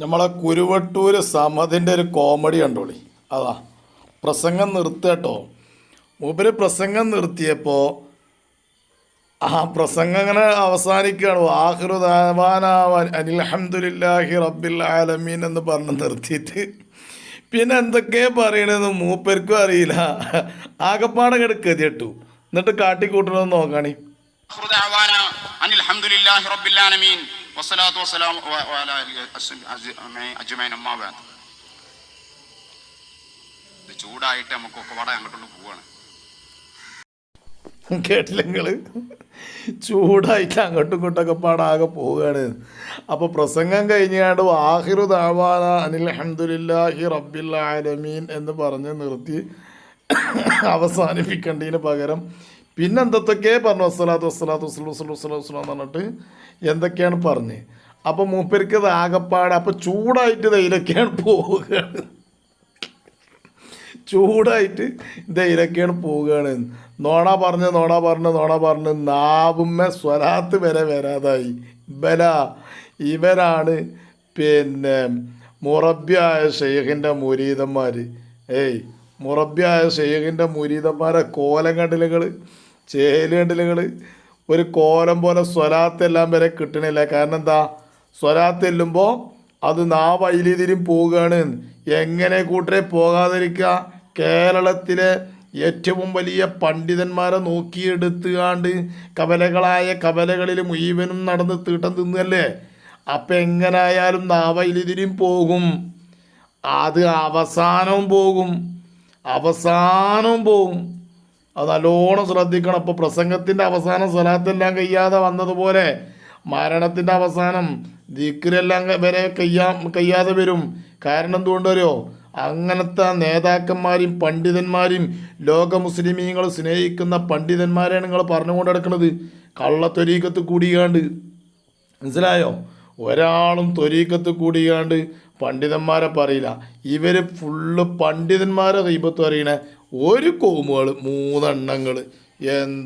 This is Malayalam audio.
നമ്മളെ കുരുവട്ടൂര് സമതിന്റെ ഒരു കോമഡി കണ്ടോളി. അതാ പ്രസംഗം നിർത്തട്ടോ മൂപ്പര് പ്രസംഗം നിർത്തിയപ്പോൾ ആ പ്രസംഗം അങ്ങനെ അവസാനിക്കുകയാണ്. ആഹൃദാവാനാവാൻ അനിൽഹമ്മദില്ലാഹി റബ്ബിൽ ആലമീൻ എന്ന് പറഞ്ഞ് നിർത്തിയിട്ട് പിന്നെ എന്തൊക്കെയാണ് പറയണതെന്ന് മൂപ്പർക്കും അറിയില്ല. ആകപ്പാടെ കിടക്ക് കേട്ടു എന്നിട്ട് കാട്ടിക്കൂട്ടണമെന്ന് നോക്കാണി. വസ്സലാത്തു വസ്സലാം അജ്മൈൻ അമ്മാവാൻ ചൂടായിട്ട് നമുക്കൊക്കെ വട അങ്ങോട്ടുള്ള പോവാണ്. കേട്ടില്ല നിങ്ങൾ ചൂടായിട്ട് അങ്ങോട്ടും ഇങ്ങോട്ടൊക്കെ പാടാകെ പോവുകയാണ്. അപ്പോൾ പ്രസംഗം കഴിഞ്ഞാണ്ട് ആഹിറു ദാവാന അനിൽ റബ്ബിൽ ആലമീൻ എന്ന് പറഞ്ഞ് നിർത്തി അവസാനിപ്പിക്കേണ്ടതിന് പകരം പിന്നെ എന്തൊക്കെ പറഞ്ഞു? വസ്സലാത്തു വസ്സലാത്തു വസ്ലു വസ്ലു വസ്ലു വസ്ലു എന്ന് പറഞ്ഞിട്ട് എന്തൊക്കെയാണ് പറഞ്ഞ്? അപ്പോൾ മൂപ്പർക്ക് ഇത് ആകപ്പാട് അപ്പോൾ ചൂടായിട്ട് ഇതിലൊക്കെയാണ് പോവുക ചൂടായിട്ട് ഇതിലൊക്കെയാണ് പോവുകയാണ്. നോണ പറഞ്ഞ് നോണ പറഞ്ഞ് നോണ പറഞ്ഞ് നാവുമ്മ സ്വലാത്ത് വരെ വരാതായി. ബല ഇവരാണ് പിന്നെ മുറബ്യായ ഷെയ്ഖിന്റെ മുരീതന്മാർ ഏയ് മുറബ്യായ ഷെയ്ഖിന്റെ മുരീതന്മാരെ കോലം കണ്ടിലുകൾ ചേൽ നിങ്ങൾ ഒരു കോലം പോലെ സ്വലാത്തെല്ലാം വരെ കിട്ടണില്ല. കാരണം എന്താ? സ്വലാത്ത് ചെല്ലുമ്പോൾ അത് നാവൈലിതിരും പോവുകയാണ് എങ്ങനെ കൂട്ടരെ പോകാതിരിക്കുക കേരളത്തിലെ ഏറ്റവും വലിയ പണ്ഡിതന്മാരെ നോക്കിയെടുത്തുകാണ്ട് കവലകളായ കവലകളിൽ മുഴുവനും നടന്ന് തീട്ടം തിന്നല്ലേ? അപ്പം എങ്ങനായാലും നാവയിലിതിരും പോകും. അത് അവസാനവും പോകും. അവസാനവും പോകും. അത് നല്ലോണം ശ്രദ്ധിക്കണം. അപ്പോൾ പ്രസംഗത്തിന്റെ അവസാനം സ്വലാത്തെല്ലാം കഴിയാതെ വന്നതുപോലെ മരണത്തിന്റെ അവസാനം ദിക്കരെല്ലാം വരെ കയ്യാ കയ്യാതെ വരും. കാരണം എന്തുകൊണ്ടോ അങ്ങനത്തെ നേതാക്കന്മാരെയും പണ്ഡിതന്മാരെയും ലോക മുസ്ലിമീങ്ങൾ സ്നേഹിക്കുന്ന പണ്ഡിതന്മാരെയാണ് നിങ്ങൾ പറഞ്ഞുകൊണ്ട് നടക്കുന്നത്. കള്ളത്തൊരീക്കത്ത് കൂടിയാണ്ട്. മനസ്സിലായോ? ഒരാളും ത്വരീക്കത്ത് കൂടിയാണ്ട് പണ്ഡിതന്മാരെ പറയില്ല. ഇവർ ഫുള്ള് പണ്ഡിതന്മാരെ കൈപ്പത്ത് പറയണ ഒരു കോമുകൾ മൂന്നെണ്ണങ്ങൾ എന്താ